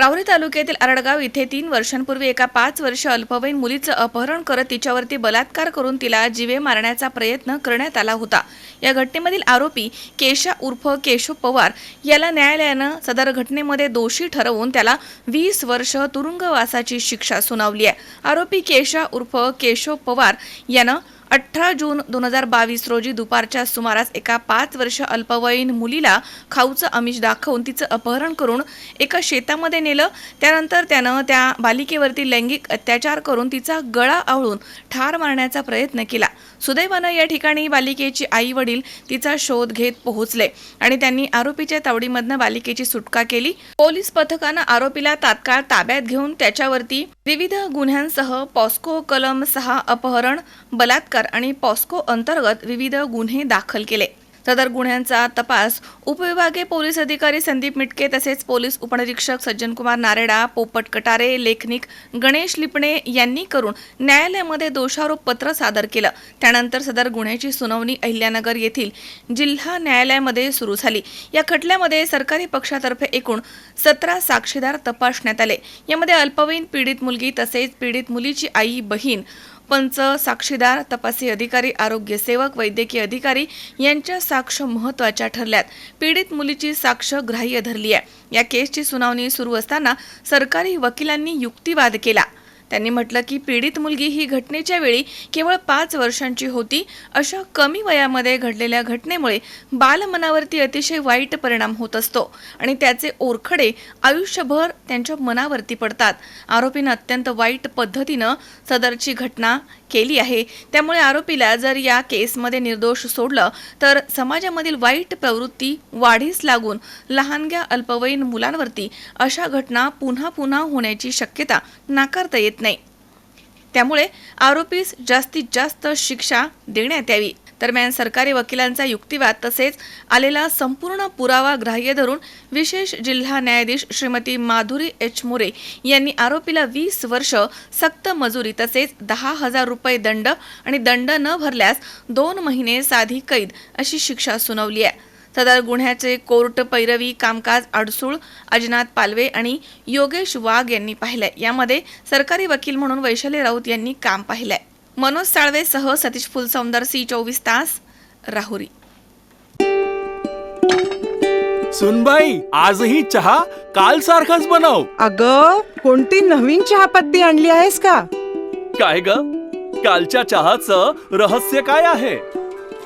राहुरी तालुक्यातील आरडगाव इथे तीन वर्षांपूर्वी एका पाच वर्ष अल्पवयीन मुलीचं अपहरण करत तिच्यावरती बलात्कार करून तिला जीवे मारण्याचा प्रयत्न करण्यात आला होता. या घटनेमधील आरोपी केशा उर्फ केशव पवार याला न्यायालयानं सदर घटनेमध्ये दोषी ठरवून त्याला वीस वर्ष तुरुंगवासाची शिक्षा सुनावली आहे. आरोपी केशा उर्फ केशव पवार यानं अठरा जून दोन हजार बावीस रोजी दुपारच्या सुमारास एका पाच वर्ष अल्पवयीन मुलीला खाऊचं आमिष दाखवून तिचं अपहरण करून एका शेतामध्ये नेलं. त्यानंतर त्यानं त्या बालिकेवरती लैंगिक अत्याचार करून तिचा गळा आवळून ठार मारण्याचा प्रयत्न केला. सुदैवानं या ठिकाणी बालिकेची आई वडील तिचा शोध घेत पोहोचले आणि त्यांनी आरोपीच्या तावडीमधनं बालिकेची सुटका केली. पोलीस पथकानं आरोपीला तात्काळ ताब्यात घेऊन त्याच्यावरती विविध गुन्ह्यांसह पॉस्को कलम सहा अपहरण बलात्कार आणि पॉस्को अंतर्गत विविध गुन्हे दाखल केले. सदर गुन्ह्यांचा तपास उपविभागीय पोलीस अधिकारी संदीप मिटके तसेच पोलीस उपनिरीक्षक सज्जनकुमार नारेडा पोपट कटारे लेखनिक गणेश लिपणे यांनी करून न्यायालयामध्ये दोषारोप पत्र सादर केलं. त्यानंतर सदर गुन्ह्याची सुनावणी अहिल्यानगर येथील जिल्हा न्यायालयामध्ये सुरू झाली. या खटल्यामध्ये सरकारी पक्षातर्फे एकूण सतरा साक्षीदार तपासण्यात आले. यामध्ये अल्पवयीन पीडित मुलगी तसेच पीडित मुलीची आई बहीण पंच साक्षीदार तपासी अधिकारी आरोग्य सेवक वैद्यकीय अधिकारी यांच्या साक्ष महत्त्वाच्या ठरल्यात. पीडित मुलीची साक्ष ग्राह्य धरली आहे या केसची सुनावणी सुरू असताना सरकारी वकिलांनी युक्तिवाद केला. त्यांनी म्हटलं की पीडित मुलगी ही घटनेच्या वेळी केवळ पाच वर्षांची होती. अशा कमी वयामध्ये घडलेल्या घटनेमुळे बालमनावरती अतिशय वाईट परिणाम होत असतो आणि त्याचे ओरखडे आयुष्यभर त्यांच्या मनावरती पडतात. आरोपीनं अत्यंत वाईट पद्धतीनं सदरची घटना केली आहे. त्यामुळे आरोपीला जर या केसमध्ये निर्दोष सोडलं तर समाजामधील वाईट प्रवृत्ती वाढीस लागून लहानग्या अल्पवयीन मुलांवरती अशा घटना पुन्हा पुन्हा होण्याची शक्यता नाकारता येत नाही. त्यामुळे आरोपीस जास्तीत जास्त शिक्षा देण्यात यावी. दरम्यान सरकारी वकिलांचा युक्तिवाद तसेच आलेला संपूर्ण पुरावा ग्राह्य धरून विशेष जिल्हा न्यायाधीश श्रीमती माधुरी एच. मोरे यांनी आरोपीला वीस वर्ष सक्त मजुरी तसेच दहा हजार रुपये दंड आणि दंड न भरल्यास दोन महिने साधी कैद अशी शिक्षा सुनावली आहे. सदर गुन्ह्याचे कोर्ट पैरवी कामकाज अडसूळ अजनाथ पालवे आणि योगेश वाघ यांनी पाहिलंय. यामध्ये सरकारी वकील म्हणून वैशाली राऊत यांनी काम पाहिलंय. मनोज साळवे सह सतीश फुलसौंदर सी चोवीस तास राहुरी. सुनबाई आजही चहा काल सारखाच बनव. अग कोणती नवीन चहापत्ती आणली आहेस का? काय ग? कालच्या चहाचं रहस्य काय आहे?